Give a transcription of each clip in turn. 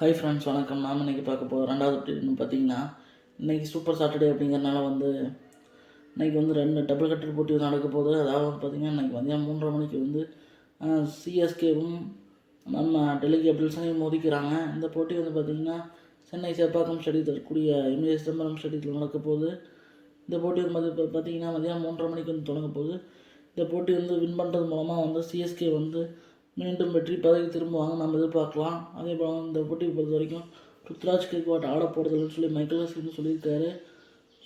Hi friends வணக்கம். நாம் இன்றைக்கி பார்க்க போகிறோம் ரெண்டாவது அப்டேட்னு பார்த்தீங்கன்னா இன்றைக்கி சூப்பர் சாட்டர்டே அப்படிங்கிறனால வந்து இன்றைக்கி வந்து ரெண்டு டபுள் கட்டர் போட்டி வந்து நடக்க போகுது. அதாவது வந்து பார்த்திங்கன்னா இன்றைக்கி மதியம் மூன்றரை மணிக்கு வந்து சிஎஸ்கேவும் நம்ம டெல்லி கேபிட்டல்ஸையும் மோதிக்கிறாங்க. இந்த போட்டி வந்து பார்த்திங்கன்னா சென்னை சேப்பாக்கம் ஸ்டேடியத்தில் இருக்கக்கூடிய எம்ஏ சிதம்பரம் ஸ்டேடியத்தில் நடக்க போகுது. இந்த போட்டி வந்து மதியம் இப்போ பார்த்தீங்கன்னா மதியம் மூன்றரை மணிக்கு வந்து தொடங்க போகுது. இந்த போட்டி வந்து வின் பண்ணுறது மூலமாக வந்து சிஎஸ்கே வந்து மீண்டும் வெற்றி பதவி திரும்புவாங்க நம்ம எதிர்பார்க்கலாம். அதே போல் இந்த போட்டியை பொறுத்த வரைக்கும் ருத்ராஜ் கேக்வாட் ஆட போகிறதில்லன்னு சொல்லி மைக்கேல் ஹாஸ்கின்னு சொல்லியிருக்காரு.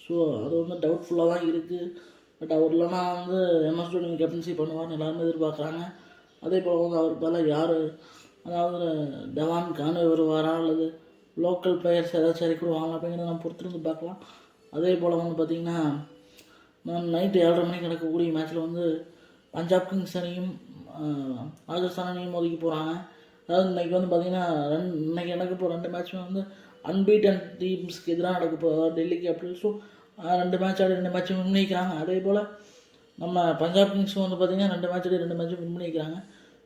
ஸோ அது வந்து டவுட்ஃபுல்லாக தான் இருக்குது பட் அவர் இல்லைனா வந்து எம்எஸ் தோனி கேப்டன்சி பண்ணுவார்னு எல்லாருமே எதிர்பார்க்குறாங்க. அதே போல் வந்து அவர் பல யார் அதாவது தவான் கானே வருவாரா அல்லது லோக்கல் பிளேயர்ஸ் ஏதாச்சும் இறக்கி விடுவாங்களா அப்படிங்கிறத நம்ம பொறுத்திருந்து பார்க்கலாம். அதே போல் வந்து பார்த்திங்கன்னா நான் நைட்டு ஏழரை மணிக்கு நடக்கக்கூடிய மேட்ச்சில் வந்து பஞ்சாப் கிங்ஸ் அணியும் ராஜஸ்தானையும் ஒதுக்கி போகிறாங்க அதாவது இன்னைக்கு வந்து பார்த்திங்கன்னா ரெண்டு இன்னைக்கு நடக்க போகிற ரெண்டு மேட்ச்சுமே வந்து அன்பீட்டன் டீம்ஸ்க்கு எதிராக நடக்க டெல்லிக்கு டெல்லி ஸோ ரெண்டு மேட்ச் ஆடி ரெண்டு மேட்சும் வின் பண்ணிக்கிறாங்க. அதே போல் நம்ம பஞ்சாப் கிங்ஸும் வந்து பார்த்திங்கன்னா ரெண்டு மேட்ச் ஆடி ரெண்டு மேட்சும் வின் பண்ணிக்கிறாங்க.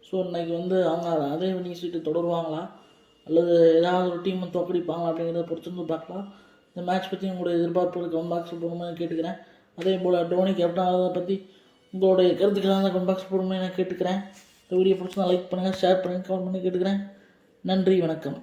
ஸோ இன்றைக்கி வந்து அவங்க அதே வின்னிங் சீட்டு தொடருவாங்களா? அல்லது ஏதாவது ஒரு டீம் தோக்கடிப்பாங்களா அப்படிங்கிறத பொறுத்திருந்து பார்க்கலாம். இந்த மேட்ச் பற்றி உங்களுடைய எதிர்பார்ப்புகள் கமெண்ட் பாக்ஸில் போடணும்னு கேட்டுக்கிறேன். அதே போல் டோனி கேப்டன் ஆகிறத பற்றி உங்களுடைய கருத்துக்களை தான் கமெண்ட் பாக்ஸ் போடணும்னு நான் கேட்டுக்கிறேன். இந்த வீடியோ பிடிச்சா லைக் பண்ணுங்கள் ஷேர் பண்ணுங்கள் கமெண்ட் பண்ணி கேட்டுக்கிறேன். நன்றி வணக்கம்.